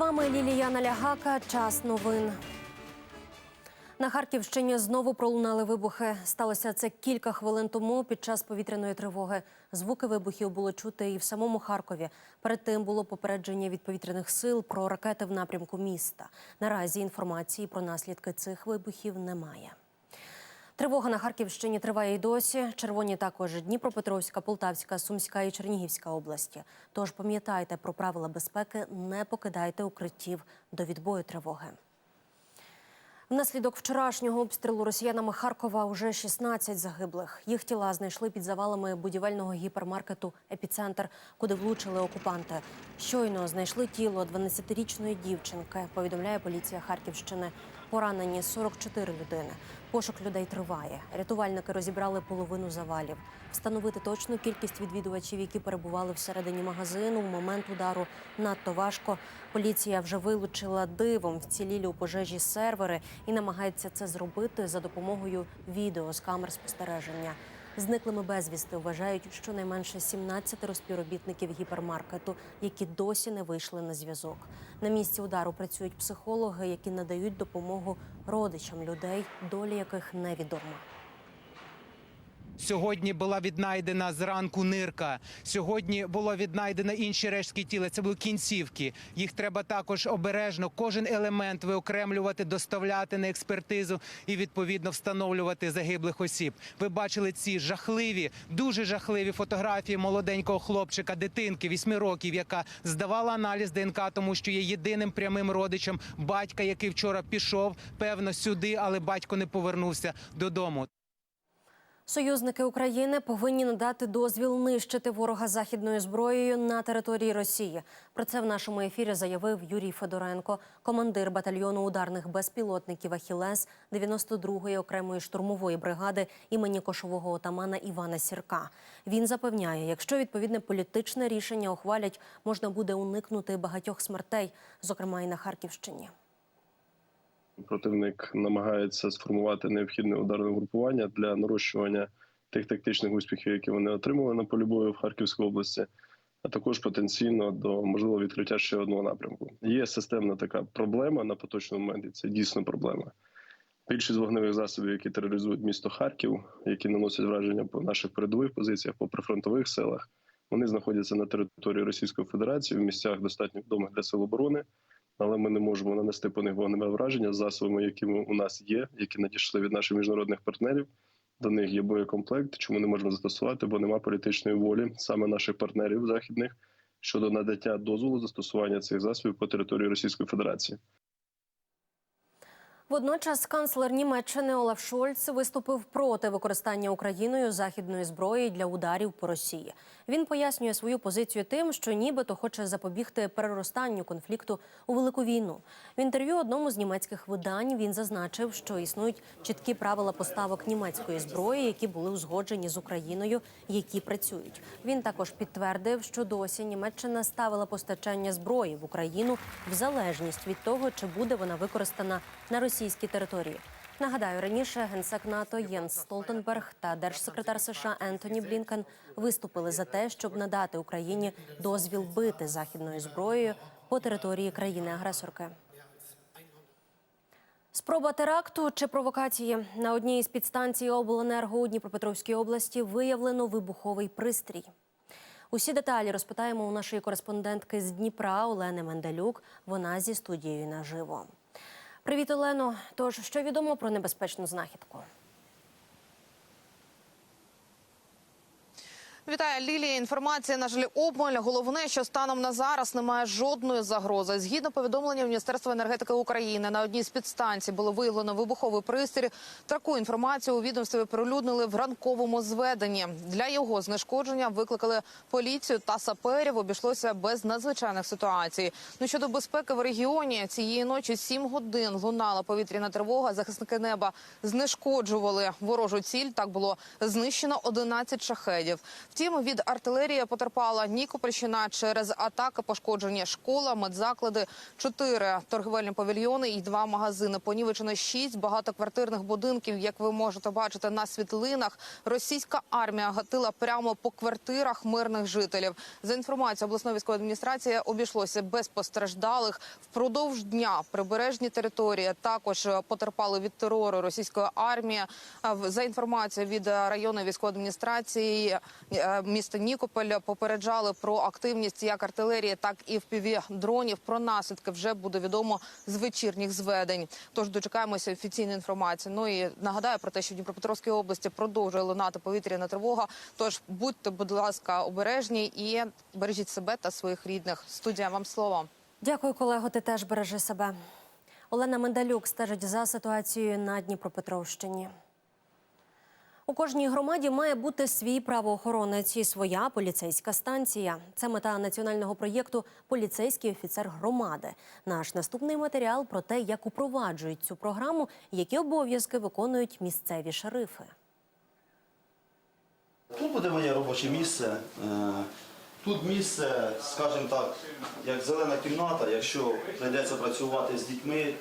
вами Ліліяна Лягака. Час новин. На Харківщині знову пролунали вибухи. Сталося це кілька хвилин тому під час повітряної тривоги. Звуки вибухів було чути і в самому Харкові. Перед тим було попередження від повітряних сил про ракети в напрямку міста. Наразі інформації про наслідки цих вибухів немає. Тривога на Харківщині триває й досі. Червоні також Дніпропетровська, Полтавська, Сумська і Чернігівська області. Тож пам'ятайте про правила безпеки, не покидайте укриттів до відбою тривоги. Внаслідок вчорашнього обстрілу росіянами Харкова уже 16 загиблих. Їх тіла знайшли під завалами будівельного гіпермаркету Епіцентр, куди влучили окупанти. Щойно знайшли тіло 12-річної дівчинки. Повідомляє поліція Харківщини. Поранені 44 людини. Пошук людей триває. Рятувальники розібрали половину завалів. Встановити точну кількість відвідувачів, які перебували всередині магазину в момент удару, надто важко. Поліція вже вилучила дивом вцілілі у пожежі сервери і намагається це зробити за допомогою відео з камер спостереження. Зниклими безвісти вважають щонайменше 17 співробітників гіпермаркету, які досі не вийшли на зв'язок. На місці удару працюють психологи, які надають допомогу родичам людей, долі яких невідома. Сьогодні була віднайдена зранку нирка. Сьогодні було віднайдено інші рештки тіла. Це були кінцівки. Їх треба також обережно. Кожен елемент виокремлювати, доставляти на експертизу і відповідно встановлювати загиблих осіб. Ви бачили ці жахливі, дуже жахливі фотографії молоденького хлопчика, дитинки, вісьми років, яка здавала аналіз ДНК, тому що є єдиним прямим родичем батька, який вчора пішов, певно, сюди, але батько не повернувся додому. Союзники України повинні надати дозвіл нищити ворога західною зброєю на території Росії. Про це в нашому ефірі заявив Юрій Федоренко, командир батальйону ударних безпілотників Ахілес 92-ї окремої штурмової бригади імені кошового отамана Івана Сірка. Він запевняє, якщо відповідне політичне рішення ухвалять, можна буде уникнути багатьох смертей, зокрема і на Харківщині. Противник намагається сформувати необхідне ударне групування для нарощування тих тактичних успіхів, які вони отримали на полі бою в Харківській області, а також потенційно до можливого відкриття ще одного напрямку. Є системна така проблема на поточному моменті. Це дійсно проблема. Більшість вогневих засобів, які тероризують місто Харків, які наносять враження по наших передових позиціях, по прифронтових селах, вони знаходяться на території Російської Федерації в місцях достатньо відомих для сил оборони але ми не можемо нанести по них вогневе враження з засобами, які у нас є, які надійшли від наших міжнародних партнерів. До них є боєкомплект, чому не можемо застосувати, бо немає політичної волі саме наших партнерів західних щодо надаття дозволу застосування цих засобів по території Російської Федерації. Водночас канцлер Німеччини Олаф Шольц виступив проти використання Україною західної зброї для ударів по Росії. Він пояснює свою позицію тим, що нібито хоче запобігти переростанню конфлікту у велику війну. В інтерв'ю одному з німецьких видань він зазначив, що існують чіткі правила поставок німецької зброї, які були узгоджені з Україною, які працюють. Він також підтвердив, що досі Німеччина ставила постачання зброї в Україну в залежність від того, чи буде вона використана на російській території. Нагадаю, раніше генсек НАТО Єнс Столтенберг та держсекретар США Ентоні Блінкен виступили за те, щоб надати Україні дозвіл бити західною зброєю по території країни-агресорки. Спроба теракту чи провокації на одній із підстанцій обленерго у Дніпропетровській області виявлено вибуховий пристрій. Усі деталі розпитаємо у нашої кореспондентки з Дніпра Олени Менделюк. Вона зі студією наживо. Привіт, Олено. Тож що відомо про небезпечну знахідку? Вітаю, Лілія. Інформація на жаль обмаль. Головне, що станом на зараз немає жодної загрози. Згідно повідомлення Міністерства енергетики України, на одній з підстанцій було виявлено вибуховий пристрій. Таку інформацію у відомстві прилюднили в ранковому зведенні. Для його знешкодження викликали поліцію та саперів. Обійшлося без надзвичайних ситуацій. Ну щодо безпеки в регіоні цієї ночі сім годин лунала повітряна тривога. Захисники неба знешкоджували ворожу ціль. Так було знищено 11 шахедів. Втім, від артилерії потерпала Нікопольщина через атаки пошкоджені школа, медзаклади, чотири торгівельні павільйони і два магазини. Понівечено шість багатоквартирних будинків. Як ви можете бачити на світлинах, російська армія гатила прямо по квартирах мирних жителів. За інформацією обласної військової адміністрації, обійшлося без постраждалих. Впродовж дня прибережні території також е, потерпали від терору російської армії. В- За інформацією від е, районної військової адміністрації е, міста Нікополь попереджали про активність як артилерії, так і впіві дронів. Про наслідки вже буде відомо з вечірніх зведень. Тож дочекаємося офіційної інформації. Ну і нагадаю про те, що в Дніпропетровській області продовжує лунати повітряна тривога. Тож будьте, будь ласка, обережні і бережіть себе та своїх рідних. Студія вам слово. Дякую, колего. Ти теж бережи себе. Олена Мендалюк стежить за ситуацією на Дніпропетровщині. У кожній громаді має бути свій правоохоронець і своя поліцейська станція. Це мета національного проєкту Поліцейський офіцер громади. Наш наступний матеріал про те, як упроваджують цю програму, які обов'язки виконують місцеві шерифи. Тут буде моє робоче місце. Е, Тут місце, скажімо так, як зелена кімната, якщо прийдеться працювати з дітьми,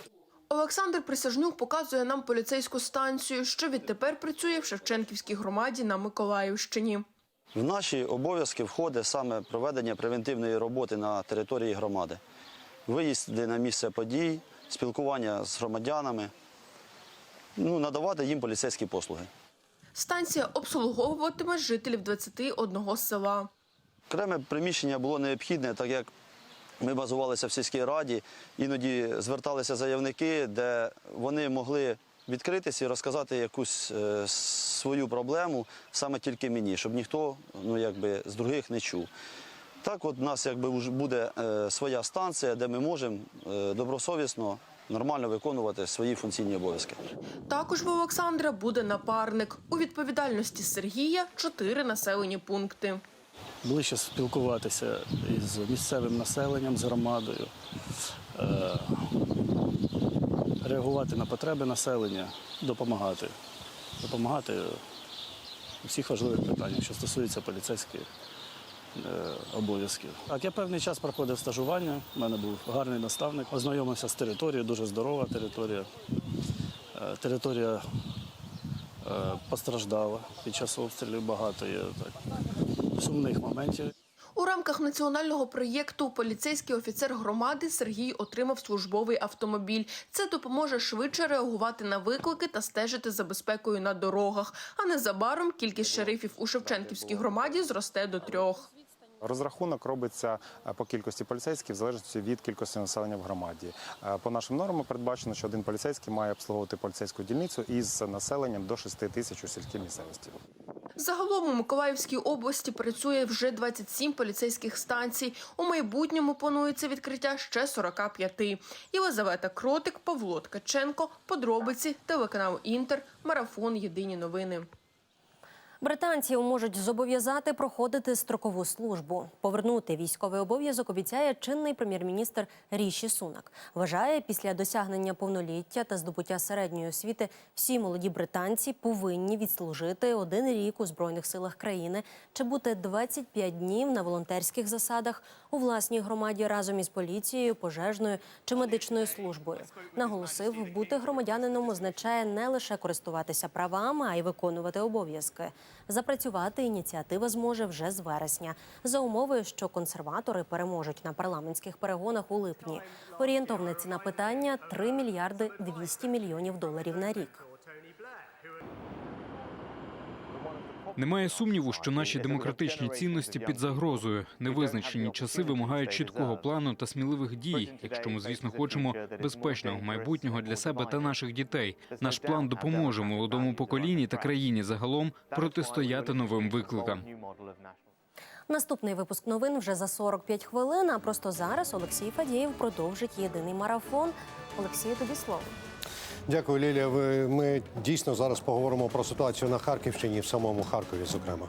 Олександр Присяжнюк показує нам поліцейську станцію, що відтепер працює в Шевченківській громаді на Миколаївщині. в наші обов'язки входить саме проведення превентивної роботи на території громади, виїзди на місце подій, спілкування з громадянами, ну, надавати їм поліцейські послуги. Станція обслуговуватиме жителів 21 села. Окреме приміщення було необхідне, так як ми базувалися в сільській раді, іноді зверталися заявники, де вони могли відкритися і розказати якусь е, свою проблему саме тільки мені, щоб ніхто ну, якби, з других не чув. Так, от у нас якби буде е, своя станція, де ми можемо е, добросовісно, нормально виконувати свої функційні обов'язки. Також в Олександра буде напарник. У відповідальності Сергія чотири населені пункти. Ближче спілкуватися із місцевим населенням, з громадою, е, реагувати на потреби населення, допомагати. Допомагати у всіх важливих питаннях, що стосуються поліцейських е, обов'язків. Так, я певний час проходив стажування, у мене був гарний наставник, ознайомився з територією, дуже здорова територія. Е, Територія постраждала під час обстрілів багато є так, сумних моментів. У рамках національного проєкту поліцейський офіцер громади Сергій отримав службовий автомобіль. Це допоможе швидше реагувати на виклики та стежити за безпекою на дорогах. А незабаром кількість шерифів у Шевченківській громаді зросте до трьох. Розрахунок робиться е, по кількості поліцейських в залежності від кількості населення в громаді. Е, По нашим нормам передбачено, що один поліцейський має обслуговувати поліцейську дільницю із населенням до 6 тисяч у сільській місцевості. Загалом у Миколаївській області працює вже 27 поліцейських станцій. У майбутньому планується відкриття ще 45. Єлизавета Кротик, Павло Ткаченко, Подробиці, телеканал Інтер, Марафон Єдині новини. Британців можуть зобов'язати проходити строкову службу. Повернути військовий обов'язок обіцяє чинний прем'єр-міністр Ріші Сунак. Вважає, після досягнення повноліття та здобуття середньої освіти всі молоді британці повинні відслужити один рік у збройних силах країни чи бути 25 днів на волонтерських засадах у власній громаді разом із поліцією, пожежною чи медичною службою. Наголосив, бути громадянином означає не лише користуватися правами, а й виконувати обов'язки. Запрацювати ініціатива зможе вже з вересня, за умови, що консерватори переможуть на парламентських перегонах у липні. Орієнтовна ціна питання 3 мільярди 200 мільйонів доларів на рік. Немає сумніву, що наші демократичні цінності під загрозою. Невизначені часи вимагають чіткого плану та сміливих дій, якщо ми, звісно, хочемо безпечного майбутнього для себе та наших дітей. Наш план допоможе молодому поколінні та країні загалом протистояти новим викликам. Наступний випуск новин вже за 45 хвилин. А просто зараз Олексій Фадєєв продовжить єдиний марафон. Олексію, тобі слово. Дякую, Лілія. Ви- Ми дійсно зараз поговоримо про ситуацію на Харківщині, в самому Харкові, зокрема.